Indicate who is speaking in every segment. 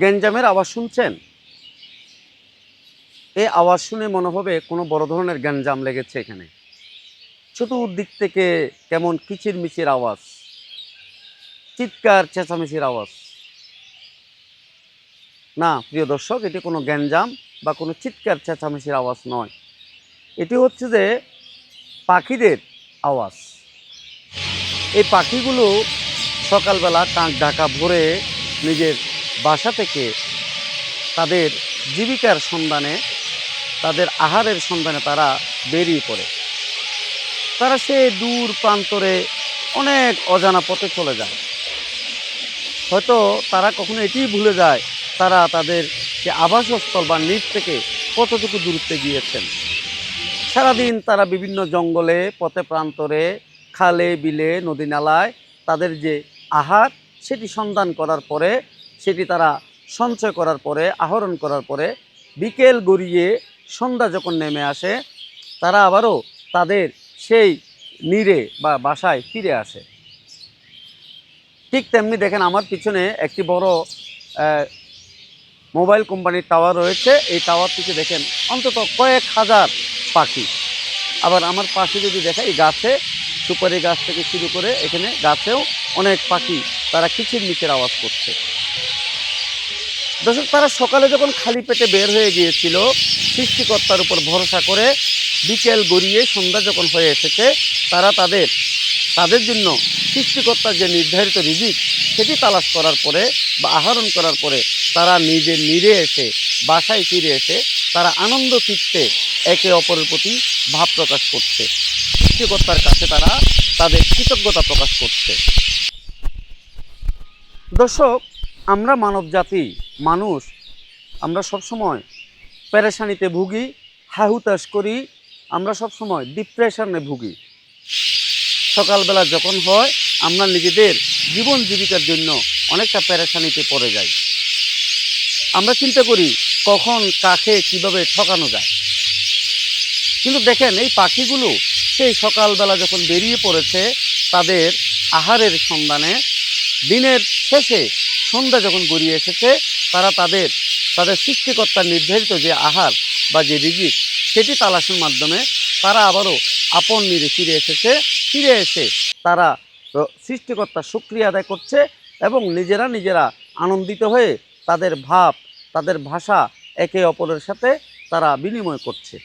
Speaker 1: গ্যাঞ্জামের আওয়াজ শুনছেন? এই আওয়াজ শুনে মনে হবে কোনো বড় ধরনের গ্যাঞ্জাম লেগেছে এখানে। চতুর্দিক থেকে কেমন কিচির মিচির আওয়াজ, চিৎকার, চেঁচামেচির আওয়াজ। না, প্রিয় দর্শক, এটি কোনো গ্যাঞ্জাম বা কোনো চিৎকার, চেঁচামেচির আওয়াজ নয়। এটি হচ্ছে যে পাখিদের আওয়াজ। এই পাখিগুলো সকালবেলা কাঁক ঢাকা ভরে নিজের বাসা থেকে তাদের জীবিকার সন্ধানে, তাদের আহারের সন্ধানে তারা বেরিয়ে পড়ে। তারা সে দূর প্রান্তরে অনেক অজানা পথে চলে যায়। হয়তো তারা কখনো এটিই ভুলে যায়, তারা তাদের যে আবাসস্থল বা নিচ থেকে কতটুকু দূরত্বে গিয়েছেন। সারাদিন তারা বিভিন্ন জঙ্গলে, পথে প্রান্তরে, খালে, বিলে, নদী নালায় তাদের যে আহার, সেটি সন্ধান করার পরে সেটি তারা সঞ্চয় করার পরে, আহরণ করার পরে বিকেল গড়িয়ে সন্ধ্যা যখন নেমে আসে, তারা আবারও তাদের সেই নীরে বা বাসায় ফিরে আসে। ঠিক তেমনি দেখেন আমার পিছনে একটি বড় মোবাইল কোম্পানির টাওয়ার রয়েছে। এই টাওয়ার থেকে দেখেন অন্তত কয়েক হাজার পাখি। আবার আমার পাশে যদি দেখা এই গাছে, সুপারি গাছ থেকে শুরু করে এখানে গাছেও অনেক পাখি তারা কিচির মিচির আওয়াজ করছে। দর্শক, তারা সকালে যখন খালি পেটে বের হয়ে গিয়েছিল, সৃষ্টিকর্তার উপর ভরসা করে বিকেল গড়িয়ে সন্ধ্যা যখন হয়ে এসেছে, তারা তাদের তাদের জন্য সৃষ্টিকর্তার যে নির্ধারিত রিজিক, সেটি তালাশ করার পরে বা আহরণ করার পরে তারা নিজে নিরে এসে, বাসায় ফিরে এসে তারা আনন্দ চিত্তে একে অপরের প্রতি ভাব প্রকাশ করছে। সৃষ্টিকর্তার কাছে তারা তাদের কৃতজ্ঞতা প্রকাশ করছে। দর্শক, আমরা মানব জাতি মানুষ, আমরা সবসময় পেরেশানিতে ভুগি, হাহুতাশ করি, আমরা সবসময় ডিপ্রেশনে ভুগি। সকালবেলা যখন হয়, আমরা নিজেদের জীবন জীবিকার জন্য অনেকটা পেরেশানিতে পড়ে যাই। আমরা চিন্তা করি, কখন কাকে কীভাবে ঠকানো যায়। কিন্তু দেখেন, এই পাখিগুলো সেই সকালবেলা যখন বেরিয়ে পড়েছে, তাদের আহারের সন্ধানে, দিনের শেষে সন্ধ্যা যখন গড়িয়ে এসেছে তারা তাদের তাদের সৃষ্টিকর্তার নির্ধারিত যে আহার বা যে রিজিক, সেটি তালাশের মাধ্যমে তারা আবারও আপন নিরে ফিরে এসেছে। ফিরে এসে তারা সৃষ্টিকর্তার সুক্রিয়া আদায় করছে এবং নিজেরা নিজেরা আনন্দিত হয়ে তাদের ভাব, তাদের ভাষা একে অপরের সাথে তারা বিনিময় করছে।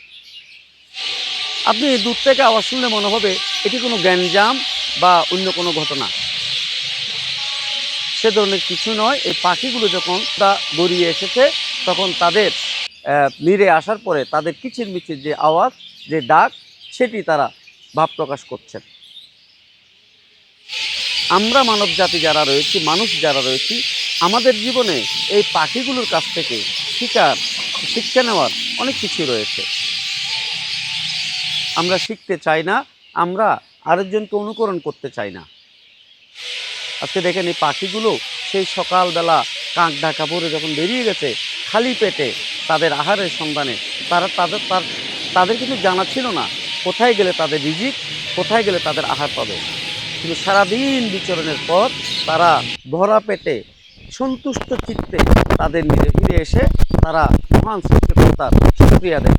Speaker 1: আপনি দূর থেকে আওয়াজ শুনলে মনে হবে, এটি কোনো গ্যাঞ্জাম বা অন্য কোনো ঘটনা। সে ধরনের কিছু নয়। এই পাখিগুলো যখন তা গড়িয়ে এসেছে, তখন তাদের নিরে আসার পরে তাদের কিচির মিচির যে আওয়াজ, যে ডাক, সেটি তারা ভাব প্রকাশ করছেন। আমরা মানব জাতি যারা রয়েছি, মানুষ যারা রয়েছি, আমাদের জীবনে এই পাখিগুলোর কাছ থেকে শিকার, শিক্ষা নেওয়ার অনেক কিছু রয়েছে। আমরা শিখতে চাই না, আমরা আরেকজনকে অনুকরণ করতে চাই না। আজকে দেখেন এই পাখিগুলো সেই সকালবেলা কাঁক ঢাকা পরে যখন বেরিয়ে গেছে খালি পেটে তাদের আহারের সন্ধানে, তারা তাদের, তার, তাদের কিন্তু জানা ছিল না কোথায় গেলে তাদের রিজিক, কোথায় গেলে তাদের আহার পাবে। কিন্তু সারাদিন বিচরণের পর তারা ভরা পেটে, সন্তুষ্ট চিত্তে তাদের নিজে ফিরে এসে তারা মহান সৃষ্টিকর্তার সুক্রিয়া দেয়